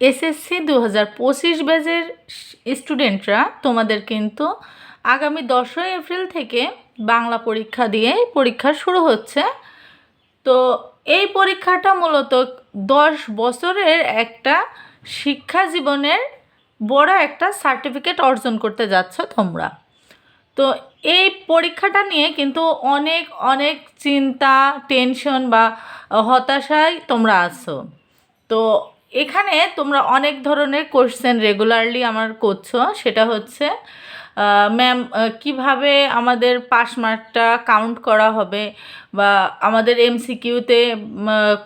SSC দু হাজার পঁচিশ ব্যাচের স্টুডেন্টরা তোমাদের কিন্তু আগামী দশই এপ্রিল থেকে বাংলা পরীক্ষা দিয়ে পরীক্ষা শুরু হচ্ছে। তো এই পরীক্ষাটা মূলত দশ বছরের একটা শিক্ষা জীবনের বড় একটা সার্টিফিকেট অর্জন করতে যাচ্ছ তোমরা। তো এই পরীক্ষাটা নিয়ে কিন্তু অনেক অনেক চিন্তা, টেনশন বা হতাশায় তোমরা আছো। তো এখানে তোমরা অনেক ধরনের কোশ্চেন রেগুলারলি আমার করছ। সেটা হচ্ছে ম্যাম কীভাবে আমাদের পাস মার্কটা কাউন্ট করা হবে বা আমাদের এমসিকিউতে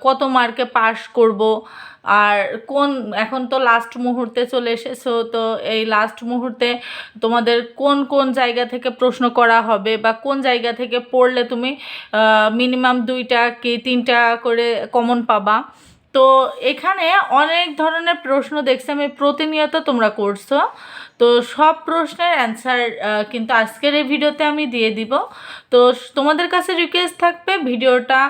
কত মার্কে পাস করব, আর কোন, এখন তো লাস্ট মুহূর্তে চলে এসেছ, তো এই লাস্ট মুহূর্তে তোমাদের কোন কোন জায়গা থেকে প্রশ্ন করা হবে বা কোন জায়গা থেকে পড়লে তুমি মিনিমাম দুইটা কি তিনটা করে কমন পাবা? তো এখানে অনেক ধরনের প্রশ্ন দেখছি, আমি প্রতিনিয়ত তোমরা করছ। তো সব প্রশ্নের অ্যান্সার কিন্তু আজকের এই ভিডিওতে আমি দিয়ে দিব। তো তোমাদের কাছে রিকোয়েস্ট থাকবে ভিডিওটা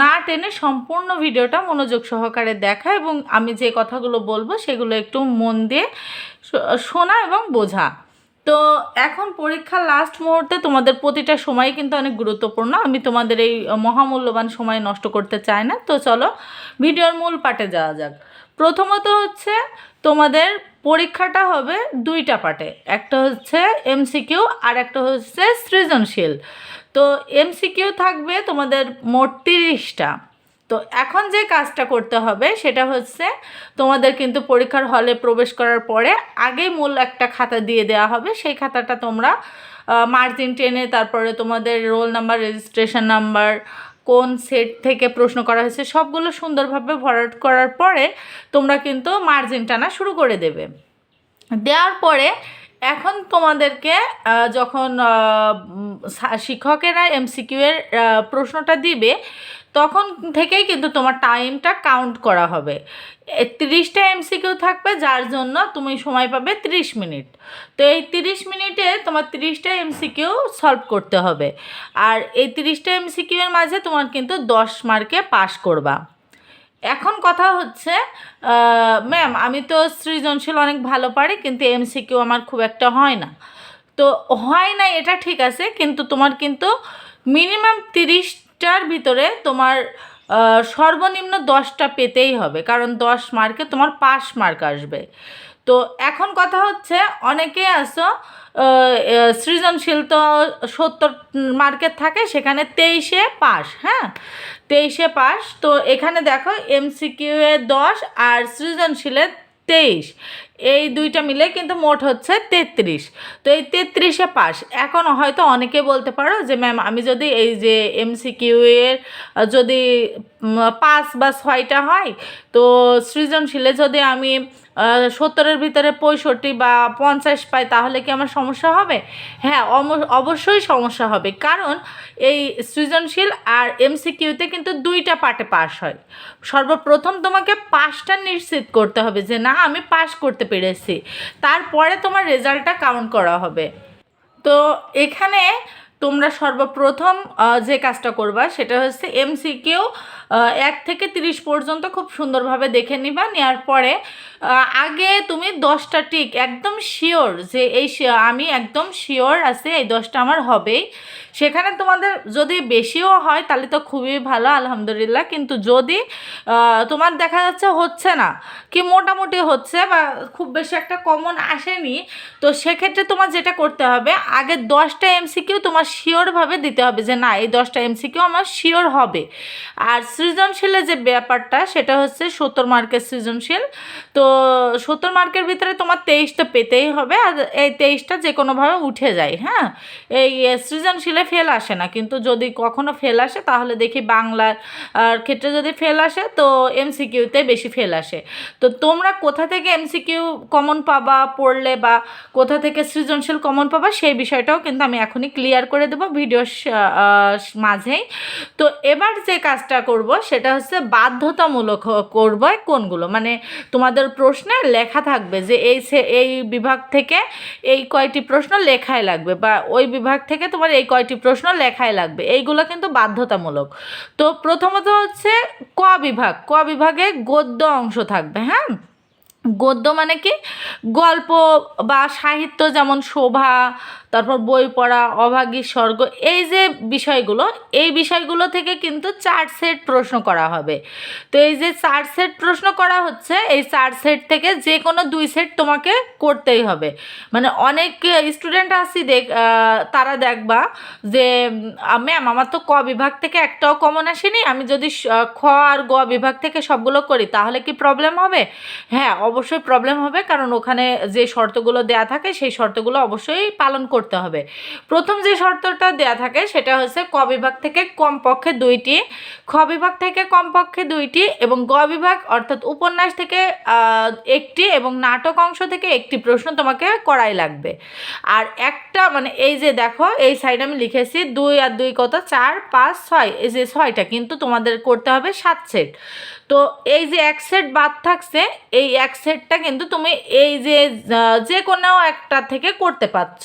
না টেনে সম্পূর্ণ ভিডিওটা মনোযোগ সহকারে দেখা এবং আমি যে কথাগুলো বলব সেগুলো একটু মন দিয়ে শোনা এবং বোঝা। তো এখন পরীক্ষার লাস্ট মুহূর্তে তোমাদের প্রতিটা সময় কিন্তু অনেক গুরুত্বপূর্ণ। আমি তোমাদের এই মহামূল্যবান সময় নষ্ট করতে চাই না। তো চলো, ভিডিওর মূল পাটে যাওয়া যাক। প্রথমত হচ্ছে, তোমাদের পরীক্ষাটা হবে দুইটা পার্টে একটা হচ্ছে এমসিকিউ আর একটা হচ্ছে সৃজনশীল। তো এমসিকিউ থাকবে তোমাদের মোট তিরিশটা। তো এখন যে কাজটা করতে হবে সেটা হচ্ছে তোমাদের কিন্তু পরীক্ষার হলে প্রবেশ করার পরে আগে মূল একটা খাতা দিয়ে দেওয়া হবে। সেই খাতাটা তোমরা মার্জিন টেনে তারপরে তোমাদের রোল নাম্বার রেজিস্ট্রেশন নাম্বার কোন সেট থেকে প্রশ্ন করা হয়েছে সবগুলো সুন্দরভাবে ভরাট করার পরে তোমরা কিন্তু মার্জিন টানা শুরু করে দেবে। দেওয়ার পরে এখন তোমাদেরকে যখন শিক্ষকেরা এমসিকিউ এর প্রশ্নটা দিবে, তখন থেকেই কিন্তু তোমার টাইমটা কাউন্ট করা হবে। তিরিশটা এমসিকিউ থাকবে, যার জন্য তুমি সময় পাবে তিরিশ মিনিট। তো এই তিরিশ মিনিটে তোমার তিরিশটা এমসিকিউ সলভ করতে হবে। আর এই তিরিশটা এমসিকিউ এর মাঝে তোমার কিন্তু দশ মার্কে পাস করবা। এখন কথা হচ্ছে ম্যাম আমি তো সৃজনশীল অনেক ভালো পারি, কিন্তু এমসিকিউ আমার খুব একটা হয় না। তো হয় না এটা ঠিক আছে, কিন্তু তোমার কিন্তু মিনিমাম তিরিশটার ভিতরে তোমার সর্বনিম্ন দশটা পেতেই হবে, কারণ দশ মার্কে তোমার পাস মার্ক আসবে। তো এখন কথা হচ্ছে, অনেকে আসো সৃজনশীল তো সত্তর মার্কের থাকে, সেখানে তেইশে পাস হ্যাঁ? তেইশে পাস তো এখানে দেখো এমসিকিউ এ দশ আর সৃজনশীলের তেইশ। এই দুইটা মিলে কিন্তু মোট হচ্ছে তেত্রিশ। তো এই তেত্রিশে পাস এখন হয়তো অনেকে বলতে পারো যে, ম্যাম, আমি যদি এই যে এমসিকিউ এর যদি পাঁচ বা ছয়টা হয়, তো সৃজনশীলে যদি আমি সত্তরের ভিতরে পঁয়ষট্টি বা পঞ্চাশ পাই, তাহলে কি আমার সমস্যা হবে? হ্যাঁ অবশ্যই সমস্যা হবে। কারণ এই সৃজনশীল আর এমসিকিউতে কিন্তু দুইটা পার্টে পাস হয়। সর্বপ্রথম তোমাকে পাসটা নিশ্চিত করতে হবে যে, না, আমি পাস করতে পেরেছি। তারপরে তোমার রেজাল্টটা কাউন্ট করা হবে। তো এখানে তোমরা সর্বপ্রথম যে কাজটা করবা, সেটা হচ্ছে এমসিকিউ এক থেকে তিরিশ পর্যন্ত খুব সুন্দরভাবে দেখে নিবা নেওয়ার পরে আগে তুমি দশটা টিক একদম শিওর যে এই আমি একদম শিওর আছে এই দশটা আমার হবেই। সেখানে তোমাদের যদি বেশিও হয় তাহলে তো খুবই ভালো, আলহামদুলিল্লাহ। কিন্তু যদি তোমার দেখা যাচ্ছে হচ্ছে না, কি মোটামুটি হচ্ছে বা খুব বেশি একটা কমন আসেনি, তো সেক্ষেত্রে তোমার যেটা করতে হবে, আগে দশটা এমসিকিউ তোমার শিওরভাবে দিতে হবে যে না, এই দশটা এমসি এমসিকিউ আমার শিওর হবে। আর সৃজনশীলের যে ব্যাপারটা, সেটা হচ্ছে সত্তর মার্কের সৃজনশীল। তো সত্তর মার্কের ভিতরে তোমার তেইশটা পেতেই হবে আর এই তেইশটা যে কোনোভাবে উঠে যায় হ্যাঁ? এই সৃজনশীলে ফেল আসে না, কিন্তু যদি কখনো ফেল আসে, তাহলে দেখি বাংলার ক্ষেত্রে যদি ফেল আসে, তো এমসিকিউতে বেশি ফেল আসে। তো তোমরা কোথা থেকে এমসিকিউ কমন পাবা, পড়লে বা কোথা থেকে সৃজনশীল কমন পাবা, সেই বিষয়টাও কিন্তু আমি এখনই ক্লিয়ার করে দেবো ভিডিওর মাঝেই। তো এবার যে কাজটা করব সেটা হচ্ছে বাধ্যতামূলক করব কোনগুলো? মানে তোমাদের প্রশ্নে লেখা থাকবে যে এই এই বিভাগ থেকে এই কয়টি প্রশ্ন লেখাই লাগবে বা ওই বিভাগ থেকে তোমার এই কয়টি প্রশ্ন লেখাই লাগবে। এইগুলো কিন্তু বাধ্যতামূলক। তো প্রথমত হচ্ছে ক বিভাগ। ক বিভাগে গদ্য অংশ থাকবে হ্যাঁ? গদ্য মানে কি? গল্প বা সাহিত্য যেমন শোভা তারপর বই পড়া, অভাগী স্বর্গ, এই যে বিষয়গুলো, এই বিষয়গুলো থেকে কিন্তু চার সেট প্রশ্ন করা হবে। তো এই যে চার সেট প্রশ্ন করা হচ্ছে, এই চার সেট থেকে যে কোনো দুই সেট তোমাকে করতেই হবে। মানে অনেক স্টুডেন্ট আসি দেখ তারা দেখবা যে ম্যাম আমার তো ক বিভাগ থেকে একটাও কমন আসেনি। আমি যদি খ আর গ বিভাগ থেকে সবগুলো করি, তাহলে কি প্রবলেম হবে? হ্যাঁ অবশ্যই প্রবলেম হবে, কারণ ওখানে যে শর্তগুলো দেয়া থাকে, সেই শর্তগুলো অবশ্যই পালন করতে হবে। প্রথম যে শর্তটা দেয়া থাকে সেটা হচ্ছে ক বিভাগ থেকে কমপক্ষে দুইটি, খ বিভাগ থেকে কমপক্ষে দুইটি এবং গ বিভাগ অর্থাৎ উপন্যাস থেকে একটি এবং নাটক অংশ থেকে একটি প্রশ্ন তোমাকে করাই লাগবে। আর একটা মানে এই যে দেখো, এই সাইড আমি লিখেছি দুই আর দুই কত? চার, পাঁচ, ছয়। এই যে ছয়টা কিন্তু তোমাদের করতে হবে সাত সেট। তো এই যে এক সেট বাদ থাকছে, এই এক সেটটা কিন্তু তুমি এই যে যে কোনো একটা থেকে করতে পারছ।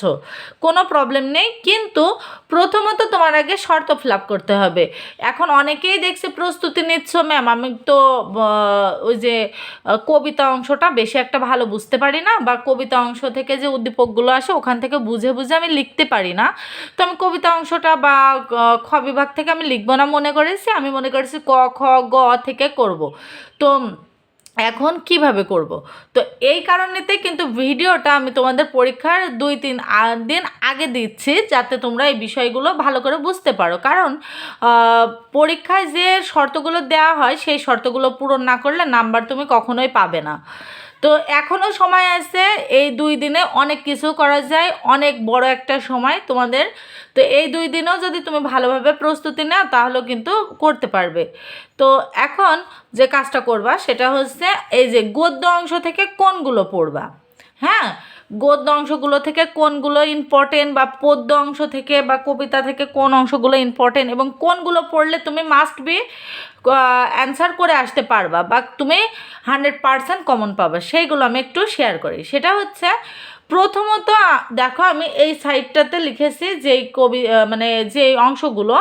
কোনো প্রবলেম নেই, কিন্তু প্রথমত তোমার আগে শর্ত ফিল আপ করতে হবে। এখন অনেকেই দেখছে প্রস্তুতি নিচ্ছ ম্যাম আমি তো ওই যে কবিতা অংশটা বেশি একটা ভালো বুঝতে পারি না, বা কবিতা অংশ থেকে যে উদ্দীপকগুলো আসে, ওখান থেকে বুঝে বুঝে আমি লিখতে পারি না। তো আমি কবিতা অংশটা বা খ বিভাগ থেকে আমি লিখব না মনে করেছি, আমি মনে করেছি ক, খ, গ থেকে করব। তো এখন কীভাবে করব? তো এই কারণেতে কিন্তু ভিডিওটা আমি তোমাদের পরীক্ষার দুই তিন দিন আগে দিচ্ছি যাতে তোমরা এই বিষয়গুলো ভালো করে বুঝতে পারো। কারণ পরীক্ষায় যে শর্তগুলো দেওয়া হয় সেই শর্তগুলো পূরণ না করলে নাম্বার তুমি কখনোই পাবে না। তো এখনও সময় আছে, এই দুই দিনে অনেক কিছু করা যায়, অনেক বড় একটা সময় তোমাদের। তো এই দুই দিনেও যদি তুমি ভালোভাবে প্রস্তুতি নাও তাহলেও কিন্তু করতে পারবে। তো এখন যে কাজটা করবা, সেটা হচ্ছে এই যে গদ্য অংশ থেকে কোনগুলো পড়বা? হ্যাঁ? গদ্য অংশগুলো থেকে কোনগুলো ইম্পর্টেন্ট বা পদ্য অংশ থেকে বা কবিতা থেকে কোন অংশগুলো ইম্পর্টেন্ট এবং কোনগুলো পড়লে তুমি মাস্ট বি অ্যান্সার করে আসতে পারবা বা তুমি হান্ড্রেড পারসেন্ট কমন পাবে, সেইগুলো আমি একটু শেয়ার করি। সেটা হচ্ছে প্রথমত, দেখো আমি এই সাইডটাতে লিখেছি যেই কবি মানে যে অংশগুলো,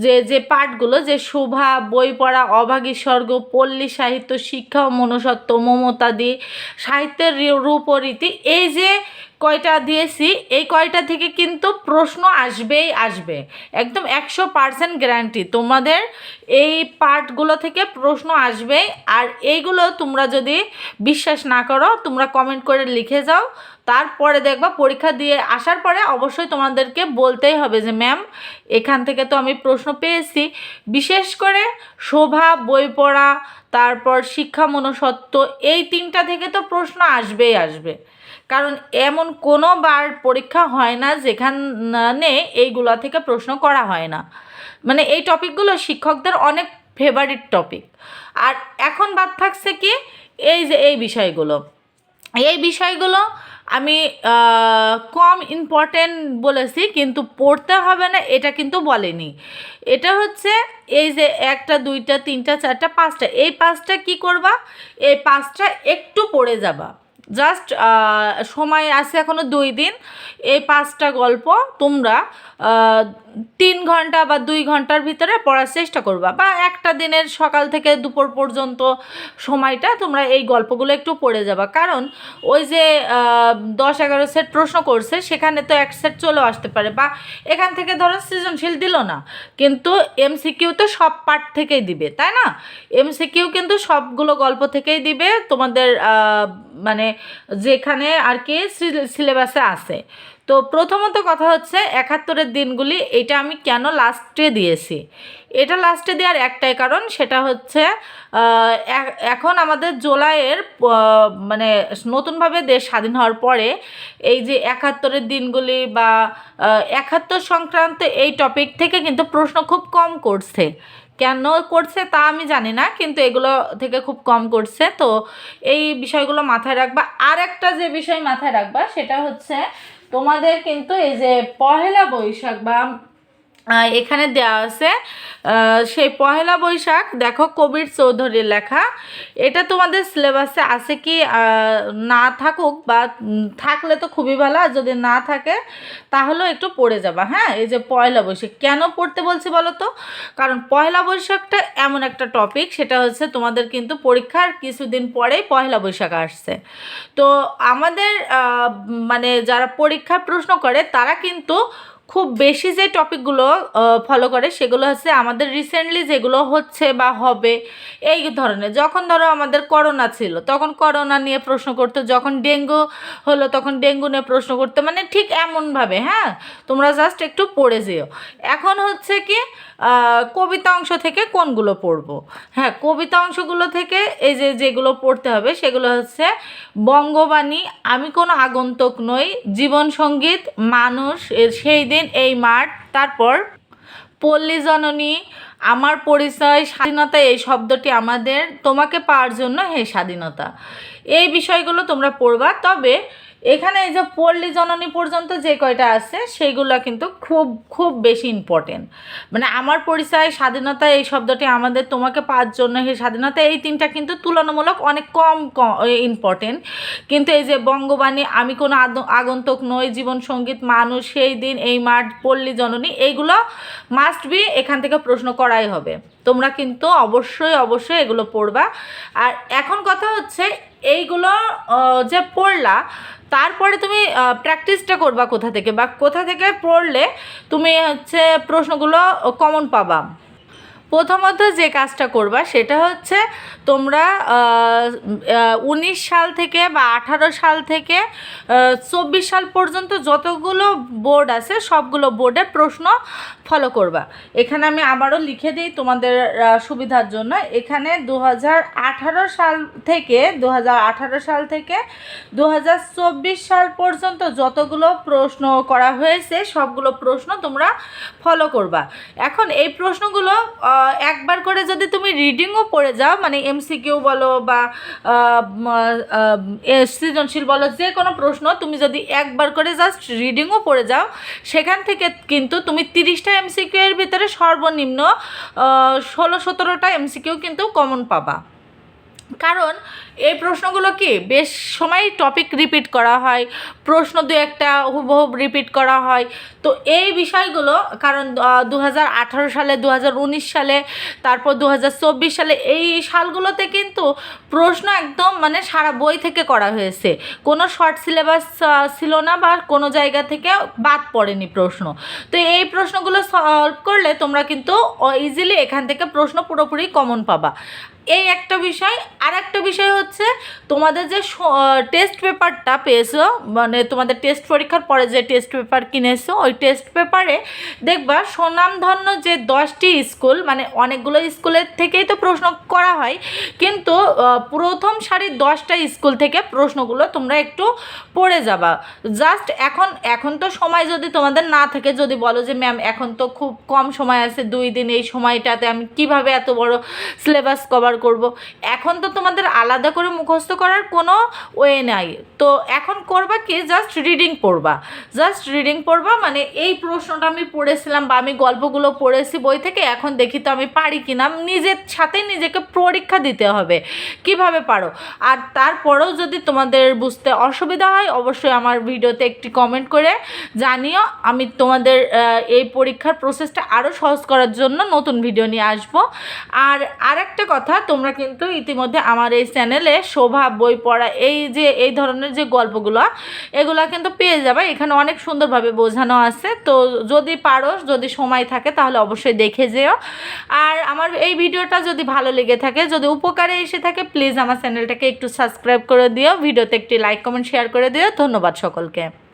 যে যে পাঠগুলো, যে শোভা, বই পড়া, অভাগী স্বর্গ, পল্লী সাহিত্য, শিক্ষা ও মনুষ্যত্ব, মমতাদি, সাহিত্যের রূপরীতি রূপ এই যে কয়টা দিয়েছি, এই কয়টা থেকে কিন্তু প্রশ্ন আসবেই আসবে। একদম একশো পার্সেন্ট গ্যারান্টি তোমাদের এই পার্টগুলো থেকে প্রশ্ন আসবেই। আর এইগুলো তোমরা যদি বিশ্বাস না করো, তোমরা কমেন্ট করে লিখে যাও। তারপরে দেখবা পরীক্ষা দিয়ে আসার পরে অবশ্যই তোমাদেরকে বলতেই হবে যে, ম্যাম, এখান থেকে তো আমি প্রশ্ন পেয়েছি। বিশেষ করে শোভা, বই পড়া, তারপর শিক্ষা মনসত্ব এই তিনটা থেকে তো প্রশ্ন আসবেই আসবে। কারণ এমন কোনো বার পরীক্ষা হয় না যেখানে এইগুলা থেকে প্রশ্ন করা হয় না। মানে এই টপিকগুলো শিক্ষকদের অনেক ফেভারিট টপিক আর এখন বাদ থাকছে কি, এই যে এই বিষয়গুলো। এই বিষয়গুলো আমি কম ইম্পর্টেন্ট বলেছি, কিন্তু পড়তে হবে না, এটা কিন্তু বলেনি। এটা হচ্ছে এই যে একটা, দুইটা, তিনটা, চারটা, পাঁচটা। এই পাঁচটা কি করবা? এই পাঁচটা একটু পড়ে যাবা। জাস্ট সময় আছে এখনও দুই দিন। এই পাঁচটা গল্প তোমরা তিন ঘণ্টা বা দুই ঘণ্টার ভিতরে পড়ার চেষ্টা করবা। বা একটা দিনের সকাল থেকে দুপুর পর্যন্ত সময়টা তোমরা এই গল্পগুলো একটু পড়ে যাবা। কারণ ওই যে দশ এগারো সেট প্রশ্ন করছে, সেখানে তো এক সেট চলেও আসতে পারে। বা এখান থেকে ধরো সৃজনশীল দিল না, কিন্তু এমসিকিউ তো সব পার্ট থেকেই দিবে, তাই না? এমসিকিউ কিন্তু সবগুলো গল্প থেকেই দিবে। তোমাদের মানে যেখানে আর কি সিলেবাসে আছে। তো প্রথমত কথা হচ্ছে একাত্তরের দিনগুলি, এটা আমি কেন লাস্টে দিয়েছি? এটা লাস্টে দেওয়ার একটাই কারণ, সেটা হচ্ছে এখন আমাদের জুলাইয়ের মানে নতুনভাবে দেশ স্বাধীন হওয়ার পরে এই যে একাত্তরের দিনগুলি বা একাত্তর সংক্রান্ত এই টপিক থেকে কিন্তু প্রশ্ন খুব কম করছে। কেন করছে তা আমি জানি না, কিন্তু এগুলো থেকে খুব কম করছে। তো এই বিষয়গুলো মাথায় রাখবা। আর একটা যে বিষয় মাথায় রাখবা, সেটা হচ্ছে তোমাদের কিন্তু এই যে পহেলা বৈশাখ বা এখানে দেওয়া আছে সেই পহেলা বৈশাখ, দেখো কবির চৌধুরীর লেখা। এটা তোমাদের সিলেবাসে আছে কি না থাকুক বা থাকলে তো খুবই ভালো, আর যদি না থাকে তাহলেও একটু পড়ে যাবা হ্যাঁ? এই যে পয়লা বৈশাখ, কেন পড়তে বলছি বলো তো? কারণ পয়লা বৈশাখটা এমন একটা টপিক সেটা হচ্ছে তোমাদের কিন্তু পরীক্ষার কিছুদিন পরেই পয়লা বৈশাখ আসছে। তো আমাদের মানে যারা পরীক্ষায় প্রশ্ন করে, তারা কিন্তু খুব বেশি যে টপিকগুলো ফলো করে সেগুলো হচ্ছে আমাদের রিসেন্টলি যেগুলো হচ্ছে বা হবে, এই ধরনের। যখন ধরো আমাদের করোনা ছিল, তখন করোনা নিয়ে প্রশ্ন করতো, যখন ডেঙ্গু হলো তখন ডেঙ্গু নিয়ে প্রশ্ন করতো মানে ঠিক এমনভাবে হ্যাঁ? তোমরা জাস্ট একটু পড়ে যেও। এখন হচ্ছে কি কবিতা অংশ থেকে কোনগুলো পড়ব? হ্যাঁ কবিতা অংশগুলো থেকে এই যে যেগুলো পড়তে হবে, সেগুলো হচ্ছে বঙ্গবাণী, আমি কোনো আগন্তুক নই জীবন সংগীত মানুষ সেই দিন এই মাঠ, তারপর পল্লী জননী, আমার পরিচয়, স্বাধীনতা, এই শব্দটি আমাদের তোমাকে পাওয়ার জন্য হে স্বাধীনতা। এই বিষয়গুলো তোমরা পড়বা, তবে এখানে এই যে পল্লী জননী পর্যন্ত যে কয়টা আছে, সেইগুলো কিন্তু খুব খুব বেশি ইম্পর্টেন্ট মানে আমার পরিচয়, স্বাধীনতা এই শব্দটি আমাদের, তোমাকে জন্য হে স্বাধীনতা, এই তিনটা কিন্তু তুলনামূলক অনেক কম ইম্পর্টেন্ট কিন্তু এই যে বঙ্গবাণী, আমি কোনো আগন্তুক নই, জীবন সংগীত, মানুষ, সেই দিন, এই মাঠ, পল্লী জননী, এইগুলো মাস্ট বি এখান থেকে প্রশ্ন করাই হবে। তোমরা কিন্তু অবশ্যই অবশ্যই এগুলো পড়বা। আর এখন কথা হচ্ছে এইগুলো যে পড়লা, তারপরে তুমি প্র্যাকটিসটা করবা কোথা থেকে? বা কোথা থেকে পড়লে তুমি হচ্ছে প্রশ্নগুলো কমন পাবা? প্রথমত যে কাজটা করবা সেটা হচ্ছে তোমরা উনিশ সাল থেকে বা আঠারো সাল থেকে চব্বিশ সাল পর্যন্ত যতগুলো বোর্ড আছে সবগুলো বোর্ডের প্রশ্ন ফলো করবা। এখানে আমি আবারও লিখে দিই তোমাদের সুবিধার জন্য। এখানে দু সাল থেকে দু সাল থেকে দু হাজার চব্বিশ সাল পর্যন্ত যতগুলো প্রশ্ন করা হয়েছে সবগুলো প্রশ্ন তোমরা ফলো করবা। এখন এই প্রশ্নগুলো একবার করে যদি তুমি রিডিংও পড়ে যাও মানে এমসিকিউ বলো বা সৃজনশীল বলো, যে কোনো প্রশ্ন, তুমি যদি একবার করে জাস্ট রিডিংও পড়ে যাও, সেখান থেকে কিন্তু তুমি তিরিশটা এমসিকিউ এর ভিতরে সর্বনিম্ন ষোলো সতেরোটা এমসিকিউ কিন্তু কমন পাবা। কারণ এই প্রশ্নগুলো কি, বেশ সময় টপিক রিপিট করা হয়, প্রশ্ন দু একটা হুবহু রিপিট করা হয়। তো এই বিষয়গুলো, কারণ দু হাজার আঠারো সালে দু হাজার উনিশ সালে, তারপর দু হাজার চব্বিশ সালে, এই সালগুলোতে কিন্তু প্রশ্ন একদম মানে সারা বই থেকে করা হয়েছে। কোনো শর্ট সিলেবাস ছিল না বা কোনো জায়গা থেকে বাদ পড়েনি প্রশ্ন। তো এই প্রশ্নগুলো সলভ করলে তোমরা কিন্তু ইজিলি এখান থেকে প্রশ্ন পুরোপুরি কমন পাবা। এই একটা বিষয় আর একটা বিষয় হচ্ছে তোমাদের যে টেস্ট পেপারটা পেয়েছ মানে তোমাদের টেস্ট পরীক্ষার পরে যে টেস্ট পেপার কিনেছো, ওই টেস্ট পেপারে দেখবা সুনামধন্য যে দশটি স্কুল মানে অনেকগুলো স্কুলের থেকেই তো প্রশ্ন করা হয়, কিন্তু প্রথম সারির দশটা স্কুল থেকে প্রশ্নগুলো তোমরা একটু পড়ে যাবা। জাস্ট এখন এখন তো সময় যদি তোমাদের না থাকে, যদি বলো যে ম্যাম এখন তো খুব কম সময় আছে, দুই দিন এই সময়টাতে আমি কীভাবে এত বড় সিলেবাস কভার করব। এখন তো তোমাদের আলাদা করে মুখস্থ করার কোনো ওয়ে নাই। তো এখন করবা কি? জাস্ট রিডিং পড়বা। জাস্ট রিডিং পড়বা মানে এই প্রশ্নটা আমি পড়েছিলাম বা আমি গল্পগুলো পড়েছি বই থেকে, এখন দেখি তো আমি পারি কি না নিজের সাথে নিজেকে পরীক্ষা দিতে হবে। কীভাবে পারো? আর তারপরেও যদি তোমাদের বুঝতে অসুবিধা হয়, অবশ্যই আমার ভিডিওতে একটি কমেন্ট করে জানিও। আমি তোমাদের এই পরীক্ষার প্রসেসটা আরও সহজ করার জন্য নতুন ভিডিও নিয়ে আসব। আর আরেকটা কথা তোমরা কিন্তু ইতিমধ্যে আমার এই চ্যানেলে শোভা, বই পড়া, এই যে, এই ধরনের যে গল্পগুলো, এগুলো কিন্তু পেয়ে যাবে। এখানে অনেক সুন্দরভাবে বোঝানো আছে। তো যদি পারো, যদি সময় থাকে, তাহলে অবশ্যই দেখে যেও। আর আমার এই ভিডিওটা যদি ভালো লেগে থাকে, যদি উপকারে এসে থাকে প্লিজ আমার চ্যানেলটাকে একটু সাবস্ক্রাইব করে দিও। ভিডিওতে একটি লাইক কমেন্ট শেয়ার করে দিও। ধন্যবাদ সকলকে।